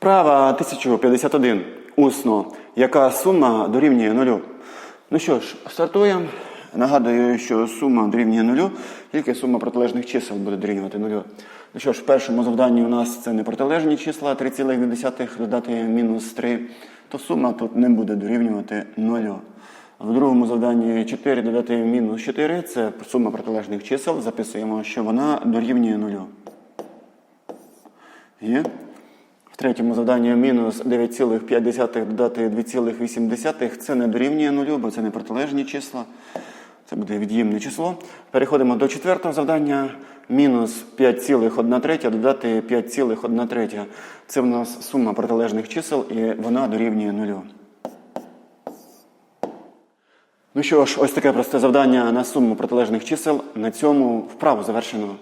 Вправа 1051. Усно. Яка сума дорівнює нулю? Ну що ж, стартуємо. Нагадую, що сума дорівнює нулю, тільки сума протилежних чисел буде дорівнювати нулю. Ну що ж, в першому завданні у нас це не протилежні числа 3,2 додати мінус 3, то сума тут не буде дорівнювати нулю. В другому завданні 4 додати мінус 4 це сума протилежних чисел. Записуємо, що вона дорівнює нулю. Є. Третьому завданні мінус 9,5 додати 2,8 це не дорівнює нулю, бо це не протилежні числа. Це буде від'ємне число. Переходимо до четвертого завдання. Мінус 5,1 третя додати 5,1 третя. Це в нас сума протилежних чисел і вона дорівнює нулю. Ну що ж, ось таке просте завдання на суму протилежних чисел. На цьому вправу завершено.